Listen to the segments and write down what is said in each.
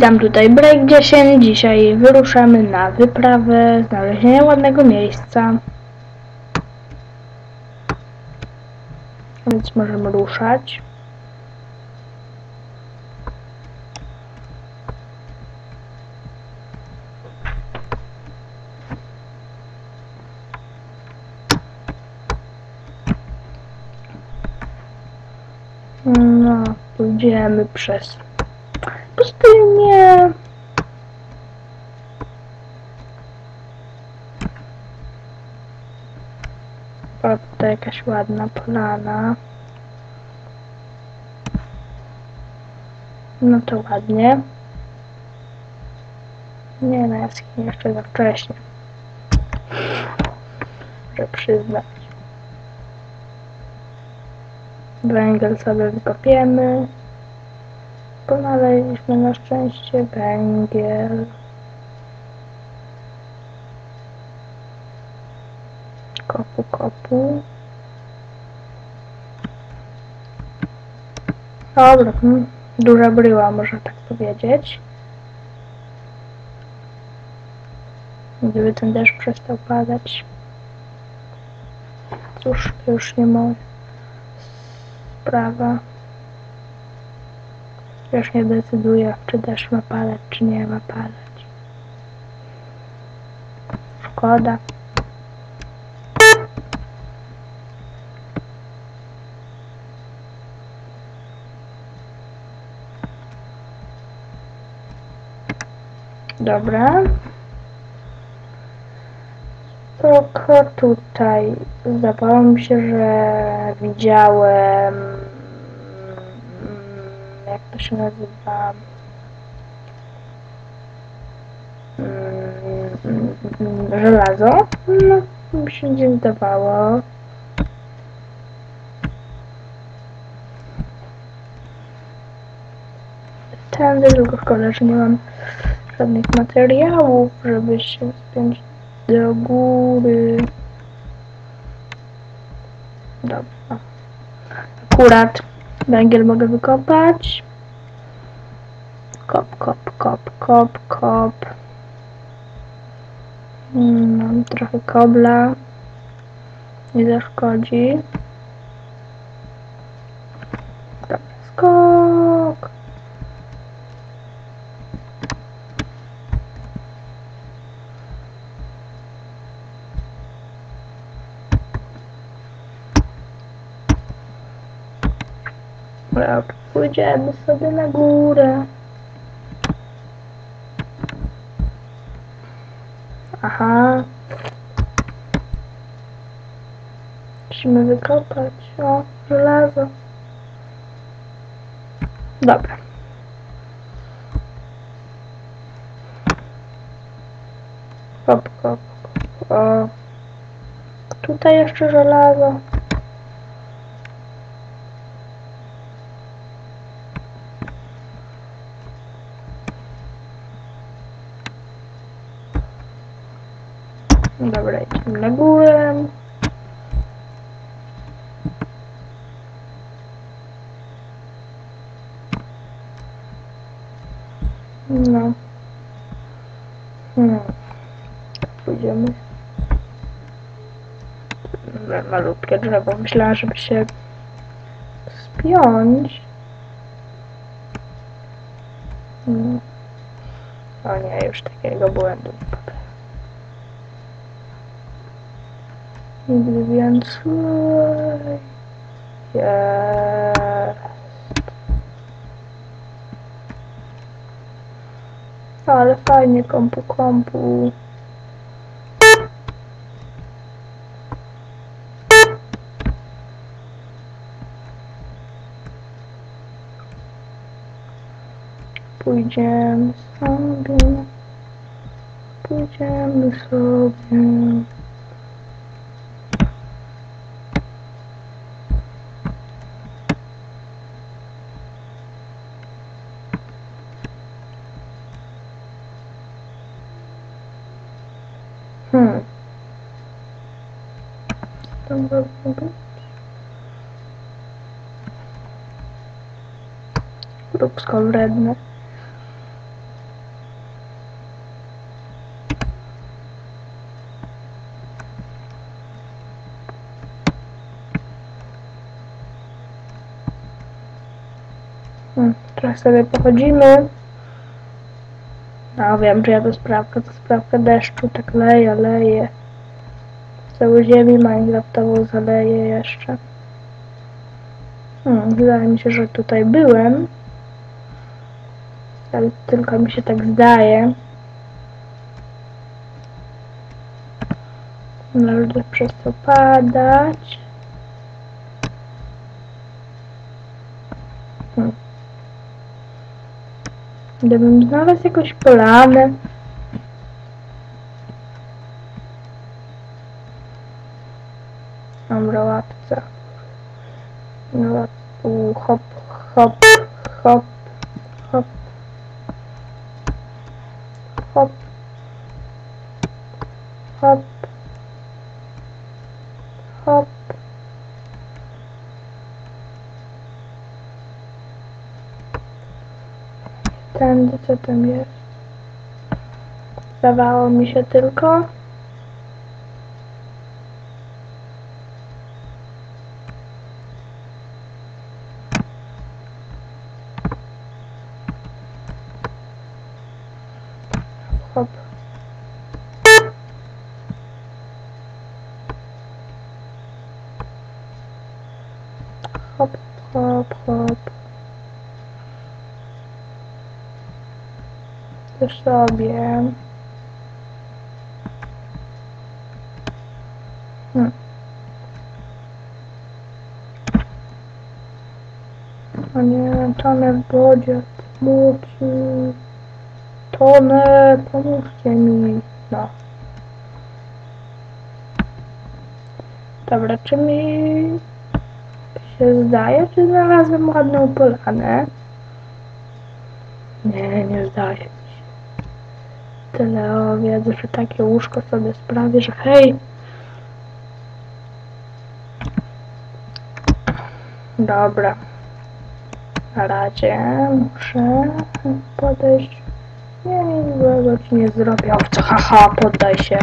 Witam tutaj Break 10. Dzisiaj wyruszamy na wyprawę znalezienia ładnego miejsca. Więc możemy ruszać. No, pójdziemy przez pustynię. O, tutaj jakaś ładna polana. No to ładnie. Nie, na jaskini jeszcze za wcześnie. Muszę przyznać. Węgiel sobie wykopiemy. Znaleźliśmy na szczęście węgiel. Kopu, kopu. Dobra, duża bryła, można tak powiedzieć. Gdyby ten deszcz przestał padać. Cóż, to już nie moja sprawa. Już nie decyduję, czy deszcz ma padać, czy nie ma padać. Szkoda. Dobra. Tylko tutaj zdawało mi się, że widziałem się nazywa Mm, mm, żelazo? No mi się nie zdawało tędy tylko szkoda, że nie mam żadnych materiałów żeby się spiąć do góry. Dobra. Akurat węgiel mogę wykopać Kop, kop, kop, kop, kop. Mm, Mam trochę kobla. Nie zaszkodzi. Dobra, skok. Dobra, pójdziemy sobie na górę. Aha. Musimy wykopać. O, żelazo. Dobra. Kop, kop. O. Tutaj jeszcze żelazo. Dobra, idziemy na górę. No. Hmm. Pójdziemy. Malutkie drzewo. Myślałam, żeby się spiąć. Hmm. O nie, już takiego błędu nie. Nigdy więcej. Jest. Ale fajnie kompu kompu. Pójdziemy sobie. Pójdziemy sobie. Hmm. Tam mogło być. Grupsko wredne. Hmm, teraz sobie pochodzimy. No wiem, że ja to sprawka, to sprawka deszczu, tak leje, leje. Całą ziemię Minecraftową zaleje jeszcze. Hmm, wydaje mi się, że tutaj byłem. Ale tylko mi się tak zdaje. Może przez to padać. Hmm. Gdybym znalazł jakąś polanę. Dobra, łapca. Hop, hop, hop, hop, hop, hop, hop. Tędy, co tam jest? Zdawało mi się tylko. Hop. Hop, hop, hop. Sobie. Hmm. O nie, tonę w wodzie. Tonę, pomóżcie mi. No. Dobra, czy mi się zdaje, czy znalazłem ładną polanę? Nie, nie zdaje. Tyle o wiedzy, że takie łóżko sobie sprawię, że hej! Dobra. Na razie muszę podejść. Nie, złego nie zrobię. Owco, haha, poddaj się.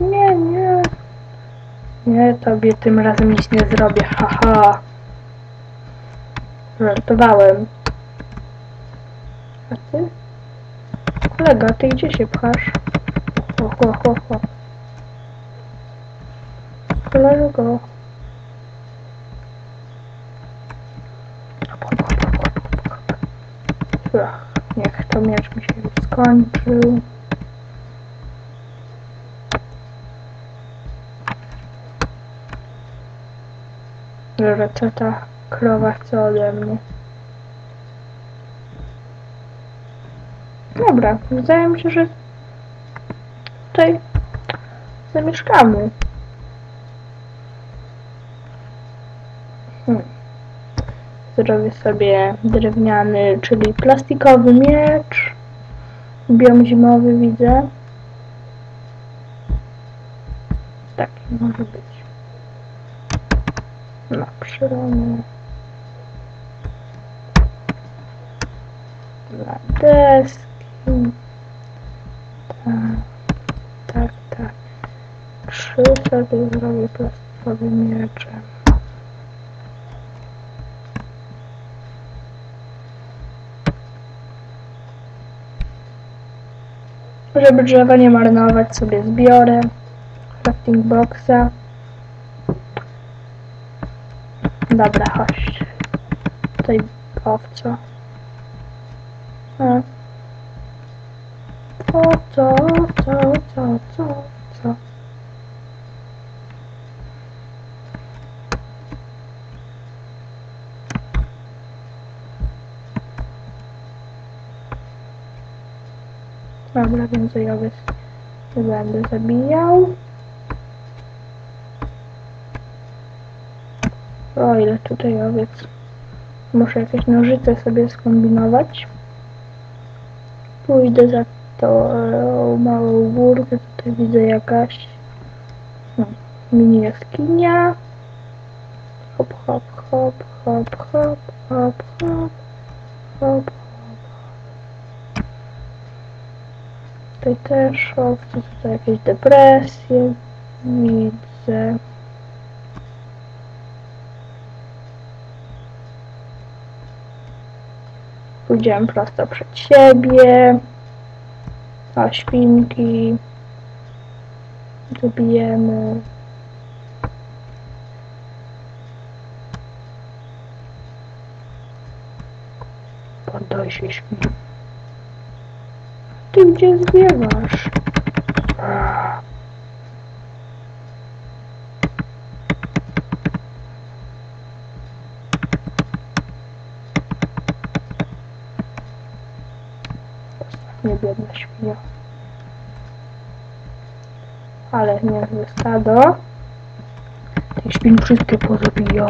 Nie, nie. Nie, tobie tym razem nic nie zrobię, haha. Żartowałem. A ty? Kolega, ty gdzie się pchasz? Ho, ho, ho, ho. Kolego. Ach, niech to miecz mi się już skończył. Że co ta krowa chce ode mnie. Dobra, wydaje mi się, że tutaj zamieszkamy. Hmm. Zrobię sobie drewniany, czyli plastikowy miecz. Biom zimowy widzę. Taki może być. Na przyrodę. Dla deski. Tak, tak, tak. Trzy sobie zrobię plastikovym mieczem. Żeby drzewa nie marnować, sobie zbiorę crafting boxa. Dobra, chodź. Tutaj owco. A. O, co, co, co, co, co. Dobra, więcej owiec nie będę zabijał. O, ile tutaj owiec. Muszę jakieś nożyce sobie skombinować. Pójdę za tą e, małą górkę. Tutaj widzę jakaś no, mini jaskinia. Hop, hop, hop, hop, hop, hop, hop, hop. Tutaj też owce, tutaj jakieś depresje. Widzę Pójdziemy prosto przed siebie. O, świnki. Zabijemy. Poddaj się. Ty gdzie zbiegasz? Nie biedna świnia. Ale niezłe stado. Tych świn wszystkie pozabijam.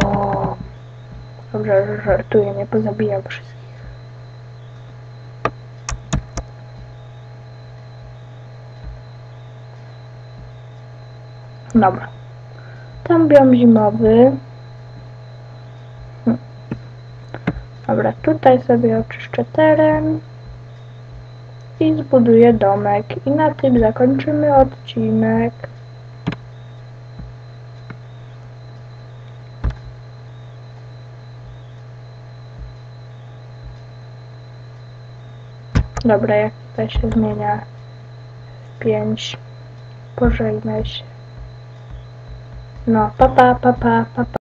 Dobrze, że żartuję, nie pozabijam wszystkich. Dobra. Tam biom zimowy. Hm. Dobra, tutaj sobie oczyszczę teren i zbuduję domek. I na tym zakończymy odcinek. Dobra, jak tutaj się zmienia 5. Pożegnaj się. No, pa pa, pa pa, pa pa.